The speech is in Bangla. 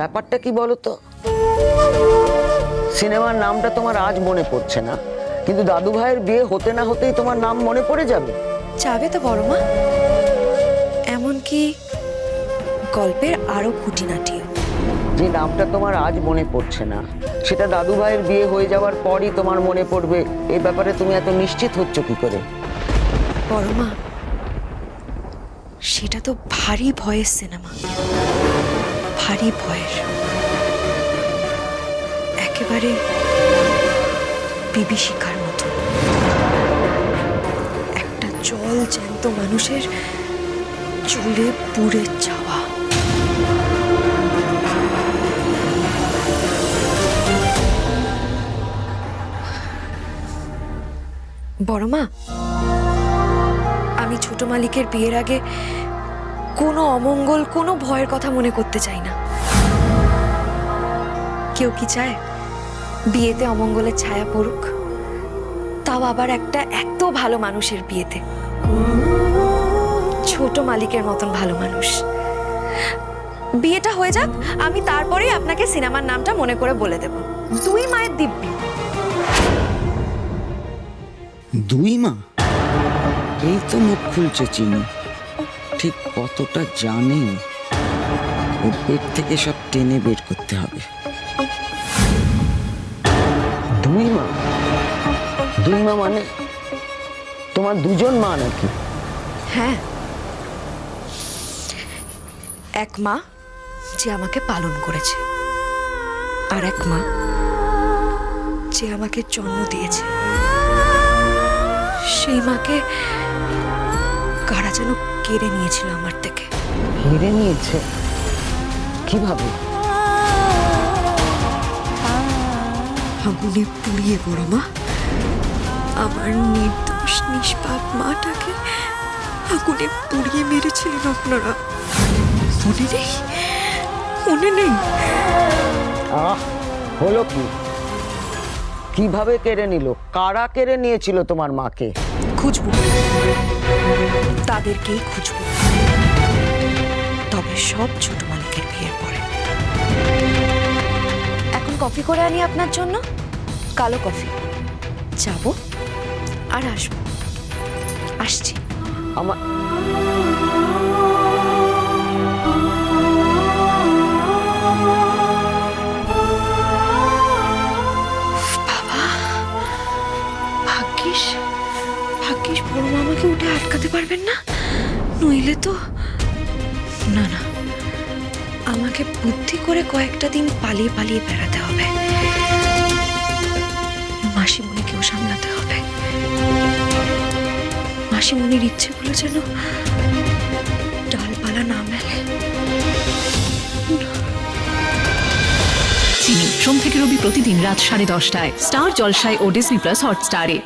ব্যাপারটা কি বলো তো সিনেমার নামটা তোমার আজ মনে পড়ছে না। কিন্তু দাদু ভাইয়ের বিয়ে হতে না হতেই তোমার নাম মনে পড়ে যাবে। যাবে তো বড় মা। এমনকি গল্পের আরও খুঁটিনাটিও। যে নামটা তোমার আজ মনে পড়ছে না সেটা দাদু ভাইয়ের বিয়ে হয়ে যাওয়ার পরই তোমার মনে পড়বে। এই ব্যাপারে তুমি এত নিশ্চিত হচ্ছ কি করে? বড় মা সেটা তো ভারী ভয়ের সিনেমা। ভারী ভয়ের। একেবারে বিভীষিকার মতো। একটা জল জ্যান্ত মানুষের চুলে পুড়ে যাওয়া। বড় মা, আমি ছোট মালিকের বিয়ের আগে কোনো অমঙ্গল, কোনো ভয়ের কথা মনে করতে চাই না। কেউ কি চায়? বিয়েতে অমঙ্গলের ছায়া পড়ুক। তাও আবার একটা এত ভালো মানুষের বিয়েতে। ছোট মালিকের মতন ভালো মানুষ। বিয়েটা হয়ে যাক, আমি তারপরেই আপনাকে সিনেমার নামটা মনে করে বলে দেব। দুই মায়ের দিব্যি। দুই মা? এই তো মুখ খুলছে চিনি। ঠিক কতটা জানে? ওর পেট থেকে সব টেনে বের করতে হবে। দুই মা? দুই মা মানে? তোমার দুজন মা নাকি? হ্যাঁ। এক মা যে আমাকে পালন করেছে আর এক মা যে আমাকে জন্ম দিয়েছে। সেই মাকে কারা যেন কেড়ে নিয়েছিল আমার থেকে। হেরে নিয়েছে? কীভাবে? আগুনে পুড়িয়ে বড় মা। আমার নির্দোষ নিষ্পাপ মাটাকে আগুনে পুড়িয়ে মেরেছিলেন আপনারা। মনে নেই? মনে নেই? আহ হলো কি? কীভাবে কেড়ে নিল? কারা কেড়ে নিয়েছিল তোমার মাকে? খুঁজবো। তাদেরকেই খুঁজবো। তবে সব ছোট কফি করে আনি আপনার জন্য? কালো কফি। যাব আর আসব। আসছি। আমার বাবা ভাগ্যিস। ভাগ্যিস বড় মামাকে উঠে আটকাতে পারবেন না। নইলে তো না না। আমাকে বুদ্ধি করে কয়েকটা দিন পালিয়ে পালিয়ে বেড়াতে হবে। মাসিমণিকেও সামলাতে হবে। মাসিমণির ইচ্ছেগুলো যেন ডালপালা না মেলে। সোম থেকে রবি প্রতিদিন রাত সাড়ে দশটায়। স্টার জলসায় ও ডিসনি প্লাস হটস্টারে।